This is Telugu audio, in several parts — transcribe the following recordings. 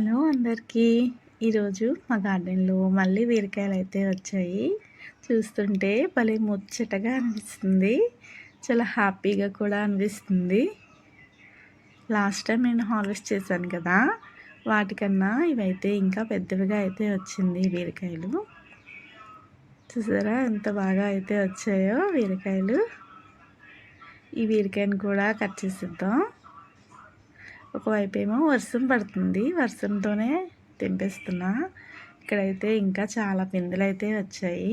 హలో అందరికీ. ఈరోజు మా గార్డెన్లో మళ్ళీ బీరకాయలు అయితే వచ్చాయి. చూస్తుంటే భలే ముచ్చటగా అనిపిస్తుంది. చాలా హ్యాపీగా కూడా అనిపిస్తుంది. లాస్ట్ టైం నేను హార్వెస్ట్ చేశాను కదా వాటికన్నా ఇవైతే ఇంకా పెద్దవిగా అయితే వచ్చింది బీరకాయలు. చూసారా ఎంత బాగా అయితే వచ్చాయో బీరకాయలు. ఈ బీరకాయని కూడా కట్ చేసిద్దాం. ఒకవైపు ఏమో వర్షం పడుతుంది. వర్షంతోనే తెంపేస్తున్నా. ఇక్కడైతే ఇంకా చాలా పిందులు అయితే వచ్చాయి.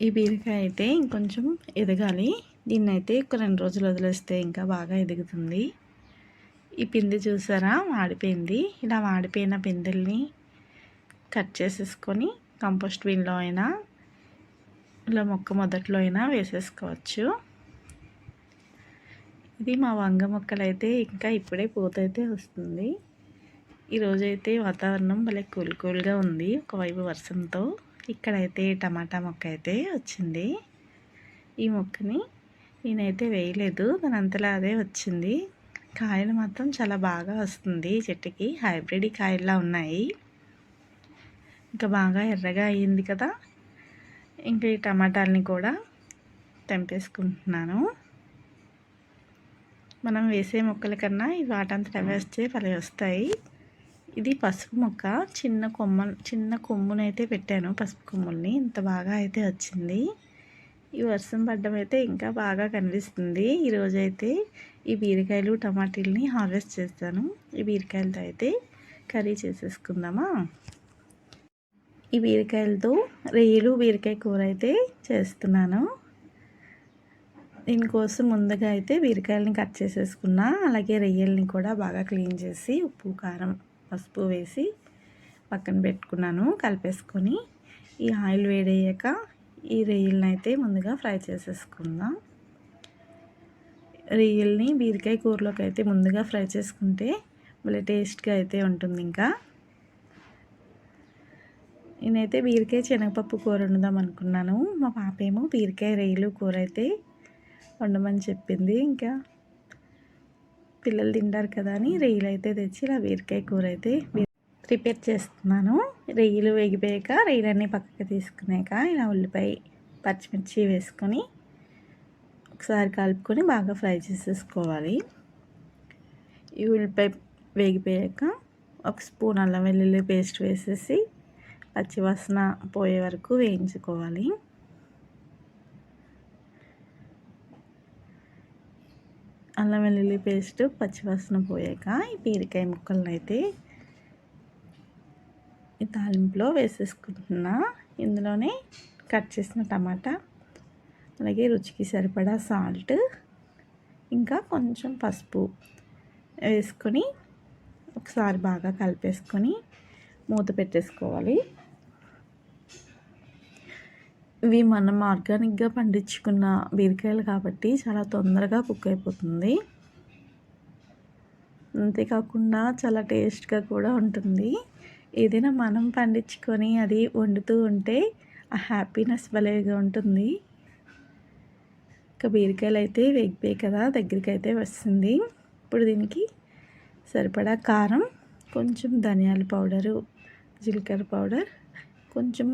ఈ బీరకాయ అయితే ఇంకొంచెం ఎదగాలి. దీన్ని అయితే ఒక రెండు రోజులు వదిలేస్తే ఇంకా బాగా ఎదుగుతుంది. ఈ పిండి చూసారా? వాడిపోయింది ఇలా వాడిపోయిన పిందెల్ని కట్ చేసేసుకొని కంపోస్ట్ బిన్లో అయినా ఇలా మొక్క మొదట్లో అయినా వేసేసుకోవచ్చు. ఇది మా వంగ మొక్కలైతే ఇంకా ఇప్పుడే పూతైతే వస్తుంది. ఈరోజైతే వాతావరణం భలే కూల్ కూల్గా ఉంది ఒకవైపు వర్షంతో. ఇక్కడైతే టమాటా మొక్క అయితే వచ్చింది. ఈ మొక్కని నేనైతే వేయలేదు దాని అంతలా అదే వచ్చింది. కాయలు మాత్రం చాలా బాగా వస్తుంది చెట్టుకి హైబ్రిడ్ కాయల్లా ఉన్నాయి. ఇంకా బాగా ఎర్రగా అయ్యింది కదా. ఇంకా ఈ టమాటాలని కూడా తెంపేసుకుంటున్నాను. మనం వేసే మొక్కల కన్నా ఈ వాటంతట వేస్తే భలే వస్తాయి. ఇది పసుపు మొక్క. చిన్న కొమ్మ చిన్న కొమ్మునైతే పెట్టాను పసుపు కొమ్ముల్ని. ఇంత బాగా అయితే వచ్చింది. ఈ వర్షం పడ్డం అయితే ఇంకా బాగా కనిపిస్తుంది. ఈరోజైతే ఈ బీరకాయలు టమాటీలని హార్వెస్ట్ చేస్తాను. ఈ బీరకాయలతో అయితే కర్రీ చేసేసుకుందామా? ఈ బీరకాయలతో రొయ్యలు బీరకాయ కూర అయితే చేస్తున్నాను. దీనికోసం ముందుగా అయితే బీరకాయలని కట్ చేసేసుకున్నా అలాగే రొయ్యల్ని కూడా బాగా క్లీన్ చేసి ఉప్పు కారం పసుపు వేసి పక్కన పెట్టుకున్నాను కలిపేసుకొని. ఈ ఆయిల్ వేడయ్యాక ఈ రొయ్యల్ని అయితే ముందుగా ఫ్రై చేసేసుకుందాం. రొయ్యల్ని బీరకాయ కూరలోకి అయితే ముందుగా ఫ్రై చేసుకుంటే మళ్ళీ టేస్ట్గా అయితే ఉంటుంది ఇంకా. నేనైతే బీరకాయ శనగపప్పు కూర వండుదాం అనుకున్నాను. మా పాప ఏమో బీరకాయ రొయ్యలు కూర అయితే వండమని చెప్పింది. ఇంకా పిల్లలు తింటారు కదా అని రొయ్యలు అయితే తెచ్చి ఇలా బీరకాయ కూర అయితే ప్రిపేర్ చేస్తున్నాను. రొయ్యలు వేగిపోయాక రొయ్యలన్నీ పక్కకి తీసుకున్నాక ఇలా ఉల్లిపాయ పచ్చిమిర్చి వేసుకొని ఒకసారి కలుపుకొని బాగా ఫ్రై చేసేసుకోవాలి. ఈ ఉల్లిపాయ వేగిపోయాక ఒక స్పూన్ అల్లం వెల్లుల్లి పేస్ట్ వేసేసి పచ్చివాసన పోయే వరకు వేయించుకోవాలి. అల్లం వెల్లుల్లి పేస్ట్ పచ్చివాసన పోయాక ఈ బీరకాయ ముక్కలను అయితే ఈ తాలింపులో వేసేసుకుంటున్నా. ఇందులోనే కట్ చేసిన టమాటా అలాగే రుచికి సరిపడా సాల్ట్ ఇంకా కొంచెం పసుపు వేసుకొని ఒకసారి బాగా కలిపేసుకొని మూత పెట్టేసుకోవాలి. ఇవి మనం ఆర్గానిక్గా పండించుకున్న బీరకాయలు కాబట్టి చాలా తొందరగా కుక్ అయిపోతుంది. అంతేకాకుండా చాలా టేస్ట్గా కూడా ఉంటుంది. ఏదైనా మనం పండించుకొని అది వండుతూ ఉంటే ఆ హ్యాపీనెస్ భలేగా ఉంటుంది. ఇంకా బీరకాయలు అయితే వేగిపోయి కదా దగ్గరికి అయితే వస్తుంది. ఇప్పుడు దీనికి సరిపడా కారం కొంచెం ధనియాల పౌడరు జీలకర్ర పౌడర్ కొంచెం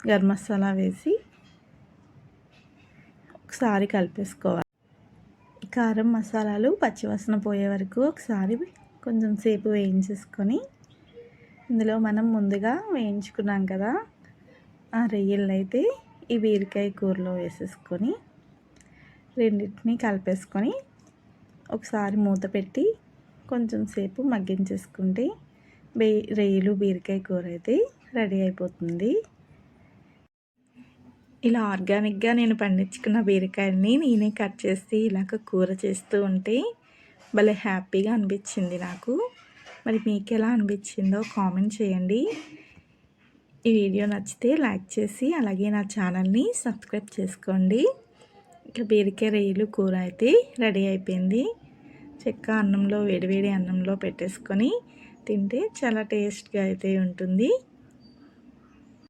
గరం మసాలా వేసి ఒకసారి కలిపేసుకోవాలి. కారం మసాలాలు పచ్చివాసన పోయే వరకు ఒకసారి కొంచెం సేపు వేయించేసుకొని ఇందులో మనం ముందుగా వేయించుకున్నాం కదా ఆ రొయ్యలను అయితే ఈ బీరకాయ కూరలో వేసేసుకొని రెండింటిని కలిపేసుకొని ఒకసారి మూత పెట్టి కొంచెం సేపు మగ్గించేసుకుంటే బే రొయ్యలు బీరకాయ కూర అయితే రెడీ అయిపోతుంది. ఇలా ఆర్గానిక్గా నేను పండించుకున్న బీరకాయని నేనే కట్ చేసి ఇలాగ కూర చేస్తూ ఉంటే భలే హ్యాపీగా అనిపించింది నాకు. మరి మీకు ఎలా అనిపించిందో కామెంట్ చేయండి. ఈ వీడియో నచ్చితే లైక్ చేసి అలాగే నా ఛానల్ని సబ్స్క్రైబ్ చేసుకోండి. ఇక బీరకాయ రొయ్యలు కూర అయితే రెడీ అయిపోయింది. చెక్క అన్నంలో వేడివేడి అన్నంలో పెట్టేసుకొని తింటే చాలా టేస్ట్గా అయితే ఉంటుంది.